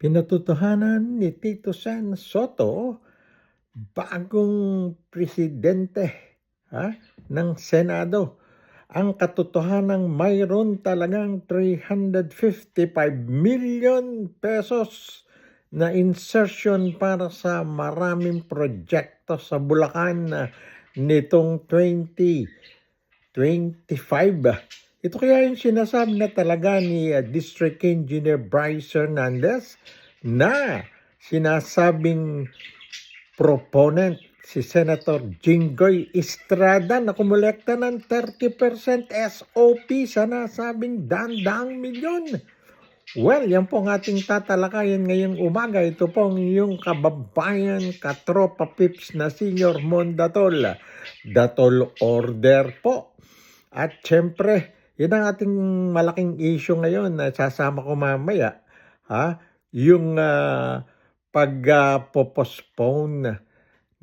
Pinatutuhanan ni Tito San Soto, bagong presidente ha, ng Senado. Ang katotohanan mayroon talagang 355 million pesos na insertion para sa maraming proyekto sa Bulacan na nitong 2025. Ito kaya yung sinasabi na talaga ni uh, District Engineer Bryce Hernandez na sinasabing proponent si Senator Jinggoy Estrada na kumulekta ng 30% SOP sa nasabing daan-daang milyon. Well, yan po ang ating tatalakayan ngayong umaga. Ito po ang iyong kababayan, katropa pips na Senior Mondatol. Datol order po. At syempre, yun ang ating malaking issue ngayon na sasama ko mamaya. Ha? Yung uh, pag-postpone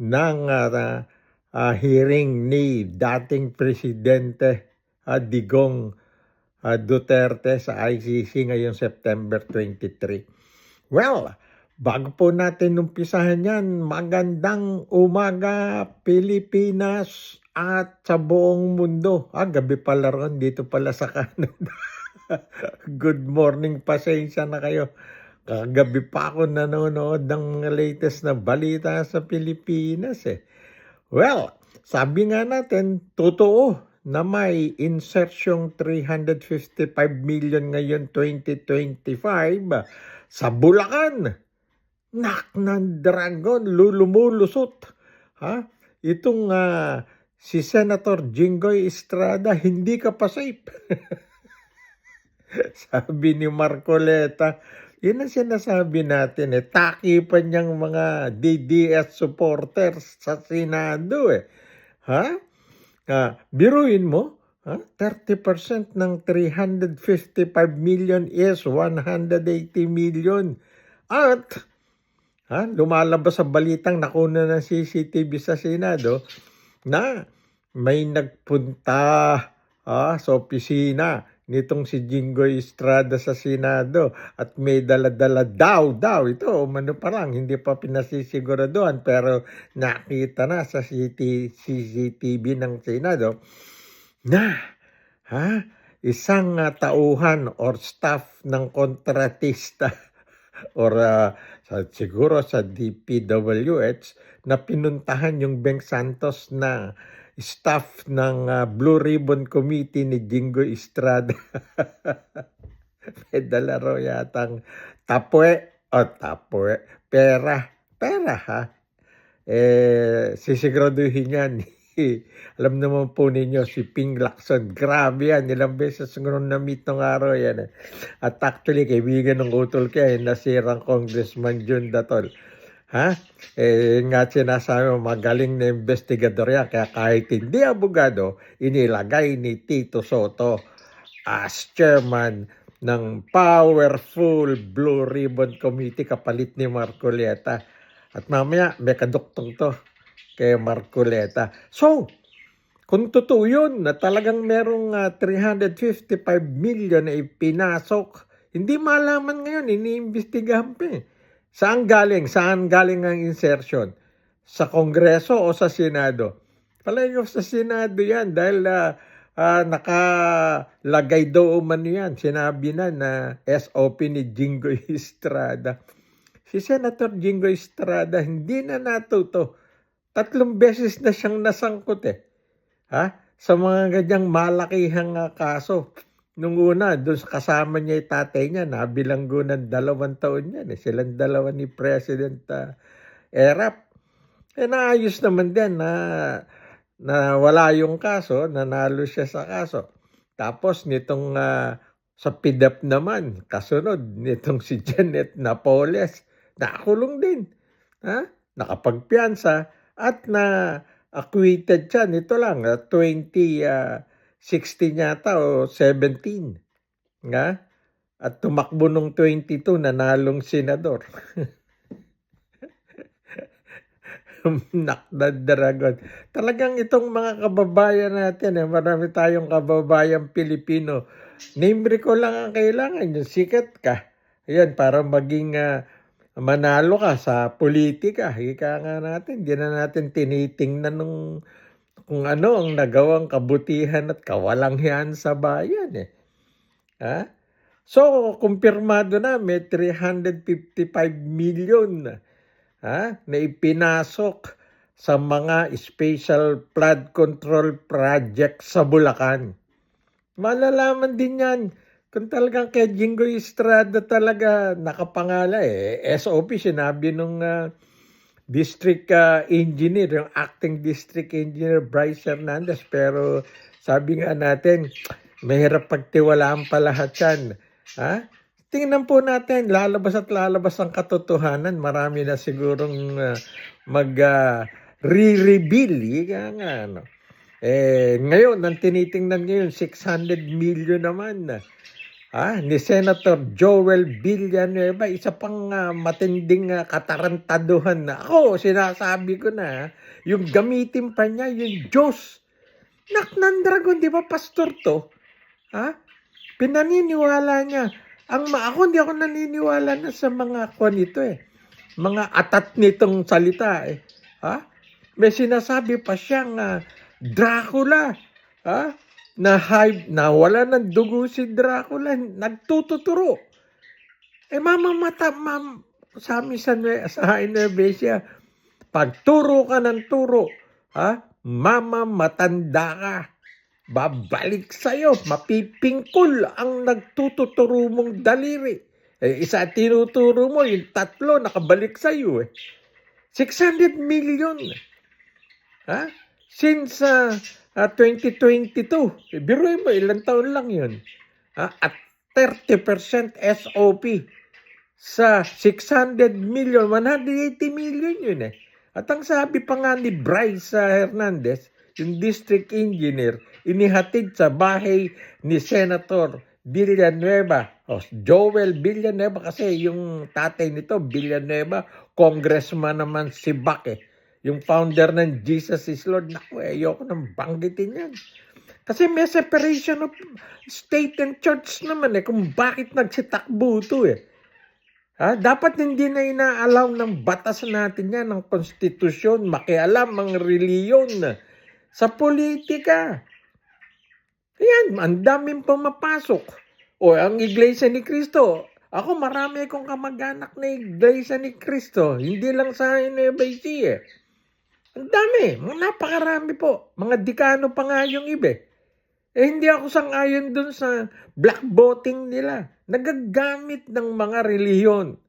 ng uh, uh, hearing ni dating Presidente uh, Digong uh, Duterte sa ICC ngayong September 23. Well, bago po natin umpisahan yan, magandang umaga Pilipinas at sa buong mundo. Ah, gabi pala ron dito pala sa Canada. Good morning, pasensya na kayo. Kagabi pa ako nanonood ng latest na balita sa Pilipinas eh. Well, sabi nga natin, totoo na may insertion 355 million ngayon 2025 sa Bulacan. Nak ng dragon, lulumulusot. Ha? Itong uh, si Senator Jinggoy Estrada, hindi ka pa safe. Sabi ni Marcoleta, yun ang sinasabi natin eh. Taki pa niyang mga DDS supporters sa Senado eh. Ha? Ah, biruin mo, ha? 30% ng 355 million is 180 million. At ha, lumalabas sa balitang nakuna ng CCTV sa Senado na may nagpunta ah, sa opisina nitong si Jinggoy Estrada sa Senado at may dala-dala daw, daw, ito, umano pa lang, hindi pa pinasisiguraduhan pero nakita na sa CCTV ng Senado na ha, isang uh, tauhan or staff ng kontratista or uh, sa, siguro sa DPWH na pinuntahan yung Beng Santos na staff ng uh, Blue Ribbon Committee ni Jingo Estrada. May dala raw yatang tapwe o tapwe, pera, pera ha. Eh, sisiguraduhin yan. Alam naman po ninyo si Ping Lacson. Grabe yan. Ilang beses ngayon na-meet nung araw yan. Eh. At actually, kaibigan ng utol kaya, eh, nasirang Congressman Jun Datol. Ha? Eh, nga sinasabi magaling na investigador yan. Kaya kahit hindi abogado, inilagay ni Tito Soto as chairman ng powerful Blue Ribbon Committee kapalit ni Marcoleta. At mamaya, may kaduktong to kay Marcoleta. So, kung totoo yun, na talagang merong uh, 355 million na ipinasok, hindi malaman ngayon, iniimbestigahan pa eh. Saan galing? Saan galing ang insertion? Sa Kongreso o sa Senado? Palayo sa Senado yan dahil uh, uh, nakalagay daw man yan. Sinabi na na SOP ni Jingo Estrada. Si Senator Jingo Estrada hindi na natuto. Tatlong beses na siyang nasangkot eh. Ha? Sa mga ganyang malakihang uh, kaso. Nung una, doon kasama niya yung tatay niya, nabilanggo ng dalawang taon yan. Eh. Silang dalawa ni President uh, Erap. Eh, naayos naman din na, na wala yung kaso, nanalo siya sa kaso. Tapos nitong uh, sa PIDAP naman, kasunod nitong si Janet Napoles, nakulong din. Ha? Nakapagpiansa at na acquitted siya nito lang, uh, 20 uh, 16 yata o 17. Nga? At tumakbo nung 22, nanalong senador. Nakda dragon. Talagang itong mga kababayan natin, eh, marami tayong kababayan Pilipino. Name recall lang ang kailangan. Yung sikat ka. Ayan, para maging ah, manalo ka sa politika. Ika nga natin, hindi na natin tinitingnan nung kung ano ang nagawang kabutihan at kawalanghyan sa bayan eh. Ha? So, kumpirmado na may 355 million ha, na ipinasok sa mga special flood control project sa Bulacan. Malalaman din yan kung talagang kay Jingo Estrada talaga nakapangala eh. SOP sinabi nung ah, district ah, engineer, yung acting district engineer Bryce Hernandez. Pero sabi nga natin, mahirap pagtiwalaan pa lahat yan. Ha? Tingnan po natin, lalabas at lalabas ang katotohanan. Marami na sigurong ah, mag ah, re-reveal. Ika nga, ano. Eh, ngayon, ang tinitingnan ngayon, 600 million naman. Ah, ni Senator Joel Villanueva, isa pang ah, matinding ah, katarantaduhan na. Ako, sinasabi ko na, yung gamitin pa niya, yung Diyos. Nak ng dragon, di ba pastor to? Ha? Pinaniniwala niya. Ang ma ako, hindi ako naniniwala na sa mga kwan nito eh. Mga atat nitong salita eh. Ha? May sinasabi pa siyang ah, Dracula. Ha? Na high, na wala ng dugo si Dracula, nagtututuro. Eh mamamata, mam, sa amin sa, sa Indonesia, pagturo ka ng turo, ha? Mama matanda ka. Babalik sa'yo, mapipingkol ang nagtututuro mong daliri. Eh, isa tinuturo mo, yung tatlo nakabalik sa'yo eh. 600 million. Ha? Since ah, ah, 2022, eh, biruin mo, ilang taon lang yun. Ha? At 30% SOP sa 600 million, 180 million yun eh. At ang sabi pa nga ni Bryce Hernandez, yung district engineer, inihatid sa bahay ni Senator Villanueva. O, Joel Villanueva kasi yung tatay nito, Villanueva, congressman naman si Bak eh. Yung founder ng Jesus is Lord. Naku, eh, ayoko nang banggitin yan. Kasi may separation of state and church naman eh, kung bakit nagsitakbo ito eh. Ha? Dapat hindi na inaalaw ng batas natin yan, ng konstitusyon, makialam ang reliyon sa politika. Yan, ang daming pumapasok. O, ang Iglesia ni Cristo, ako marami akong kamag-anak na Iglesia ni Cristo, hindi lang sa Nueva Ecija. Ang dami, napakarami po. Mga dekano pa nga yung iba. eh. Eh, hindi ako sang-ayon dun sa black voting nila. Nagagamit ng mga reliyon.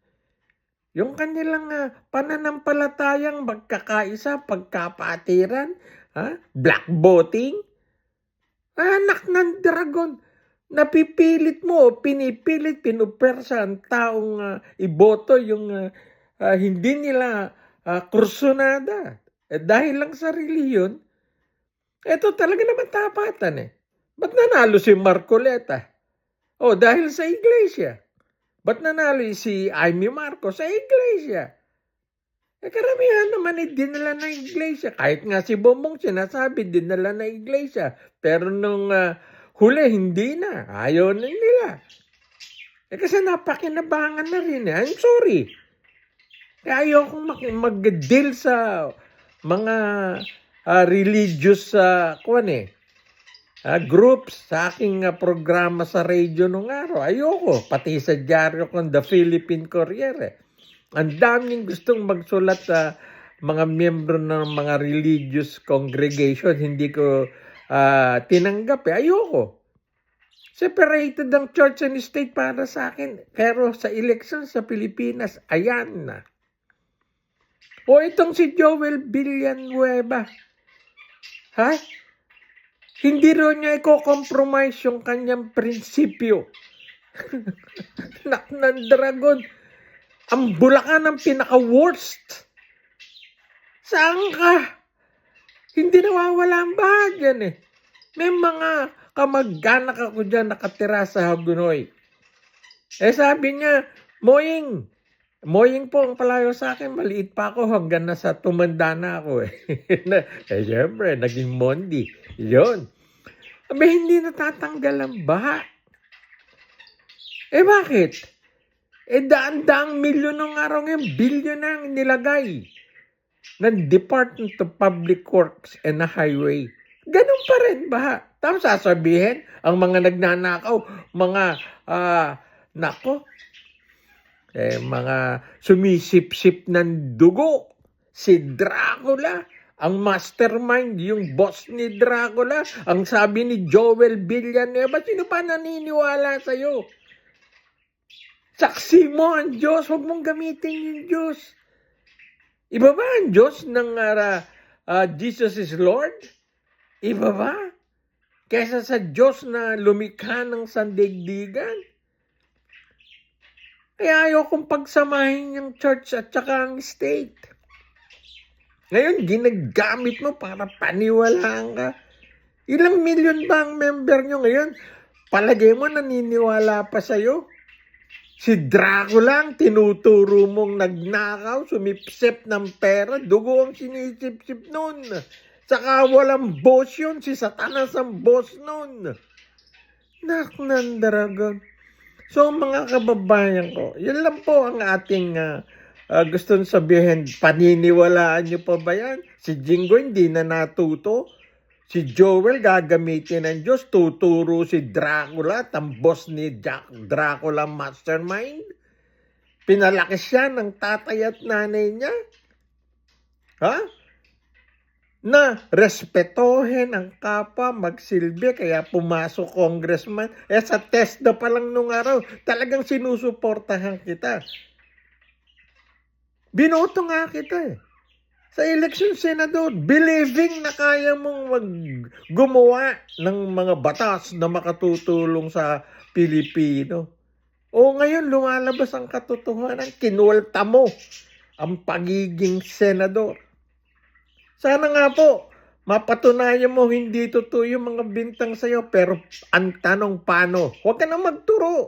Yung kanilang ah, pananampalatayang magkakaisa, pagkapatiran, ha? black voting, anak ng dragon, napipilit mo, pinipilit, pinupersa ang taong ah, iboto yung ah, ah, hindi nila ah, kursunada. Eh, dahil lang sa reliyon, eto talaga naman tapatan eh. Ba't nanalo si Marcoleta? Oh, dahil sa iglesia. Ba't nanalo si Amy Marcos sa iglesia? Eh, karamihan naman eh, dinala na iglesia. Kahit nga si Bomong sinasabi, dinala na iglesia. Pero nung ah, huli, hindi na. Ayaw na nila. Eh, kasi napakinabangan na rin eh. I'm sorry. Kaya ayaw kong mak- mag-deal sa mga ah, religious sa kuwan eh. ah, groups sa aking ah, programa sa radio nung araw. Ayoko. Pati sa dyaryo kong The Philippine Courier eh. Ang daming gustong magsulat sa mga miyembro ng mga religious congregation. Hindi ko ah, tinanggap eh. Ayoko. Separated ang church and state para sa akin. Pero sa election sa Pilipinas, ayan na. O itong si Joel Villanueva. Ha? Hindi rin niya i-compromise yung kanyang prinsipyo. Nak ng dragon. Ang Bulacan ang pinaka-worst. Saan ka? Hindi nawawala ang bahagyan eh. May mga kamag-anak ako dyan nakatira sa Hagunoy. Eh sabi niya, Moing, Moing po ang palayo sa akin, maliit pa ako hanggang nasa tumanda na ako eh. Eh syempre, naging Mondi. Yun. Abe, hindi natatanggal ang baha. Eh bakit? Eh, daan-daang milyon ng araw ngayon, bilyon na ang nilagay ng Department of Public Works and Highway. Ganun pa rin ba? Tapos sasabihin, ang mga nagnanakaw, mga, ah, nako, eh, mga sumisip-sip ng dugo. Si Dracula, ang mastermind, yung boss ni Dracula, ang sabi ni Joel Villanueva, sino pa naniniwala sa'yo? Saksi mo ang Diyos, huwag mong gamitin yung Diyos. Iba ba ang Diyos ng ah, ah, Jesus is Lord? Iba ba? Kesa sa Diyos na lumikha ng sandigdigan? Kaya ayaw kong pagsamahin yung church at saka ang state. Ngayon, ginagamit mo para paniwalaan ka. Ilang milyon ba ang member nyo ngayon? Palagay mo naniniwala pa sa'yo? Si Dracula ang tinuturo mong nagnakaw, sumipsip ng pera, dugo ang sinisip-sip nun. Saka walang boss yun, si Satanas ang boss nun. Nak ng dragon. So mga kababayan ko, yun lang po ang ating uh, uh, gustong sabihin. Paniniwalaan nyo pa ba yan? Si Jingo hindi na natuto. Si Joel gagamitin ng Diyos, tuturo si Dracula, boss ni Jack Dracula Mastermind. Pinalaki siya ng tatay at nanay niya. Ha? Na respetohin ang kapwa, magsilbi, kaya pumasok congressman. Eh sa test na pa lang nung araw, talagang sinusuportahan kita. Binoto nga kita eh sa election senador, believing na kaya mong mag gumawa ng mga batas na makatutulong sa Pilipino. O ngayon, lumalabas ang katotohanan, kinuwalta mo ang pagiging senador. Sana nga po, mapatunayan mo hindi totoo yung mga bintang sa'yo, pero ang tanong paano? Huwag ka na magturo.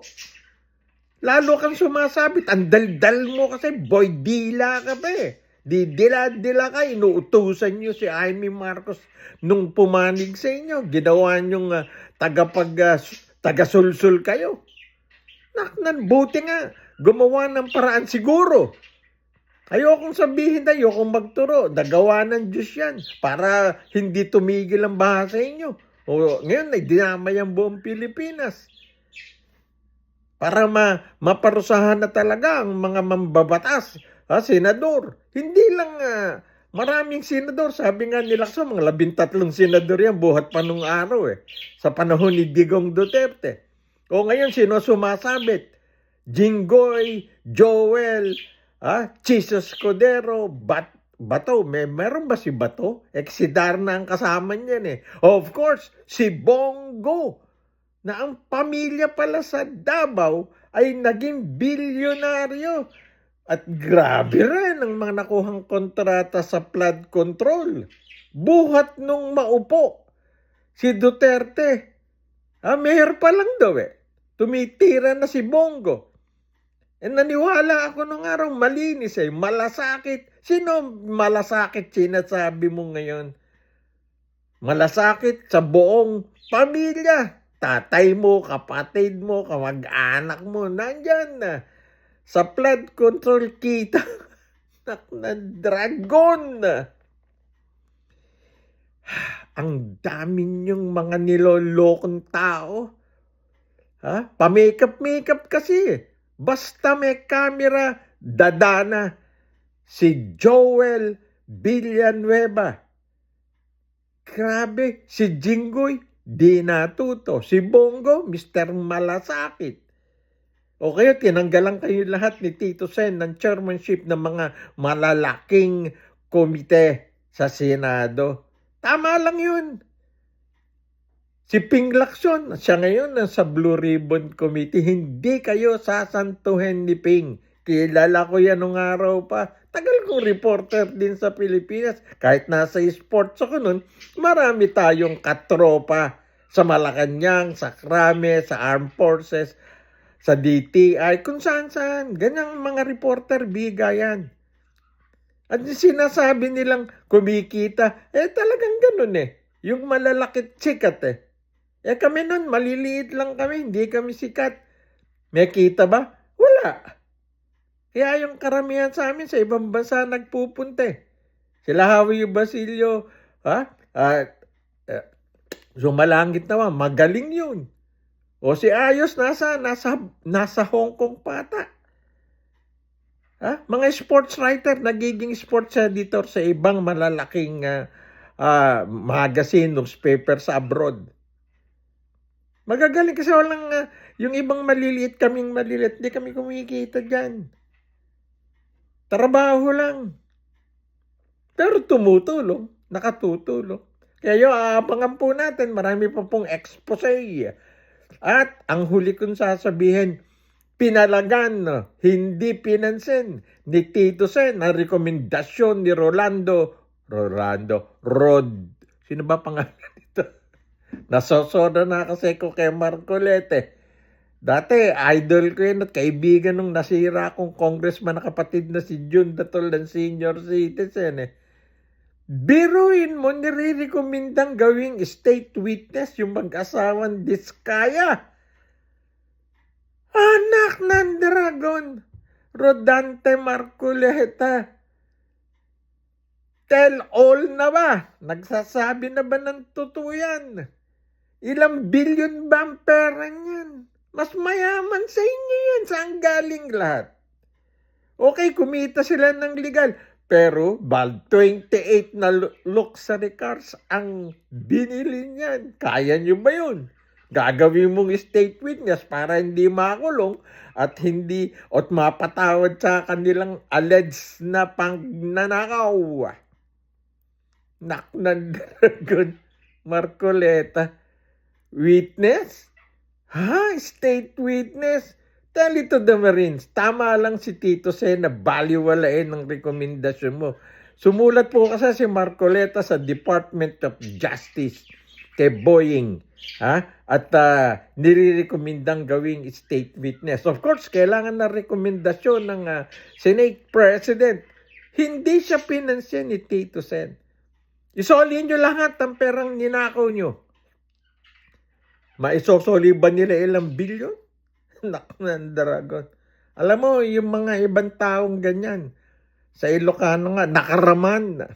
Lalo kang sumasabit, ang daldal mo kasi boy dila ka pa eh. Di dila-dila ka, inuutusan nyo si Amy Marcos nung pumanig sa inyo. Ginawa nyong uh, tagapag, uh, tagasulsul kayo. Naknan, buti nga, gumawa ng paraan siguro. Ayokong sabihin na, ayokong magturo. Nagawa ng Diyos yan para hindi tumigil ang baha sa inyo. O, ngayon, ay dinamay ang buong Pilipinas. Para ma maparusahan na talaga ang mga mambabatas ah, senador. Hindi lang ah, maraming senador. Sabi nga nila sa mga labintatlong senador yan buhat pa nung araw eh. Sa panahon ni Digong Duterte. O ngayon, sino sumasabit? Jinggoy, Joel, ah, Jesus Codero, Bat Bato, may meron ba si Bato? Eh, si Darna ang kasama niyan eh. Of course, si Bongo, na ang pamilya pala sa Davao ay naging bilyonaryo. At grabe rin ang mga nakuhang kontrata sa flood control. Buhat nung maupo. Si Duterte, ah, mayor pa lang daw eh. Tumitira na si Bongo. Eh, naniwala ako nung araw, malinis eh, malasakit. Sino malasakit sinasabi mo ngayon? Malasakit sa buong pamilya. Tatay mo, kapatid mo, kamag-anak mo, nandyan na sa flood control kita nak na dragon. Ang dami niyong mga nilolokong tao. Ha? Pa-makeup-makeup kasi. Basta may camera, dadana. Si Joel Villanueva. Grabe, si Jinggoy, di natuto. Si Bongo, Mr. Malasakit. O kaya tinanggalan kayo lahat ni Tito Sen ng chairmanship ng mga malalaking komite sa Senado. Tama lang yun. Si Ping Lacson, siya ngayon nasa Blue Ribbon Committee, hindi kayo sasantuhin ni Ping. Kilala ko yan nung araw pa. Tagal kong reporter din sa Pilipinas. Kahit nasa sports ako nun, marami tayong katropa sa Malacanang, sa Krame, sa Armed Forces, sa DTI, kung saan-saan. Ganyang mga reporter, biga yan. At sinasabi nilang kumikita, eh talagang ganun eh. Yung malalakit sikat eh. Eh kami nun, maliliit lang kami, hindi kami sikat. May kita ba? Wala. Kaya yung karamihan sa amin sa ibang bansa nagpupunta eh. Sila Howie Basilio, ha? At uh, sumalangit naman, magaling yun. O si Ayos nasa nasa nasa Hong Kong pata. Ha? Mga sports writer, nagiging sports editor sa ibang malalaking ah, ah, magazine, newspaper sa abroad. Magagaling kasi walang, ah, yung ibang maliliit kaming maliliit, hindi kami kumikita dyan. Trabaho lang. Pero tumutulong, nakatutulong. Kaya aabangan po natin, marami pa pong expose. At ang huli kong sasabihin, pinalagan, hindi pinansin ni Tito Sen ang rekomendasyon ni Rolando, Rolando, Rod, sino ba pangalan? Nasosoda na kasi ko kay Marcolete. Dati, idol ko yun at kaibigan nung nasira kong congressman na kapatid na si Jun Datol ng senior citizen eh. Biruin mo, nire-recommendang gawing state witness yung mag-asawang Diskaya. Anak ng dragon, Rodante Marculeta. Tell all na ba? Nagsasabi na ba ng totoo yan? Ilang billion ba ang pera niyan? Mas mayaman sa inyo yan. Saan galing lahat? Okay, kumita sila ng legal. Pero, bal 28 na lu- luxury cars ang binili niyan. Kaya niyo ba yun? Gagawin mong state witness para hindi makulong at hindi at mapatawad sa kanilang alleged na pangnanakaw. Nak ng dragon, Marcoleta. Witness? Ha? State witness? Tell it to the Marines. Tama lang si Tito Sen na baliwalain ng rekomendasyon mo. Sumulat po kasi si Marcoleta sa Department of Justice kay Boeing. Ha? At uh, nirirekomendang gawing state witness. Of course, kailangan na rekomendasyon ng ah, Senate President. Hindi siya pinansya ni Tito Sen. Isolin nyo lahat ang perang ninakaw nyo. Maisosoli ba nila ilang bilyon? Nak ng dragon. Alam mo, yung mga ibang taong ganyan, sa Ilocano nga, nakaraman,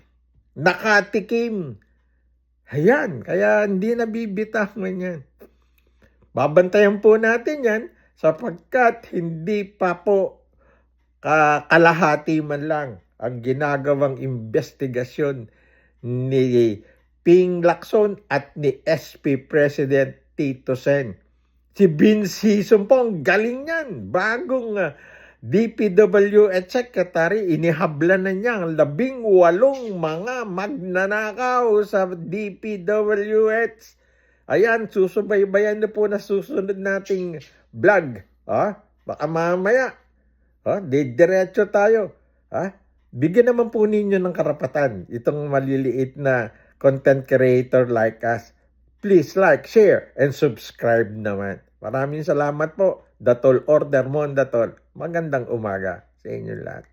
nakatikim. Ayan, kaya hindi nabibitawan yan. Babantayan po natin yan sapagkat hindi pa po ka- kalahati man lang ang ginagawang investigasyon ni Ping Lacson at ni SP President Tito Sen. Si Vince Hison po, ang galing yan. Bagong uh, DPWH Secretary, inihabla na niya ang labing walong mga magnanakaw sa DPWH. Ayan, susubaybayan na po na susunod nating vlog. Ha? Baka mamaya, ha? didiretso tayo. Ha? Bigyan naman po ninyo ng karapatan itong maliliit na content creator like us. Please like, share, and subscribe naman. Maraming salamat po. Datol Order Mon Datol. Magandang umaga sa inyo lahat.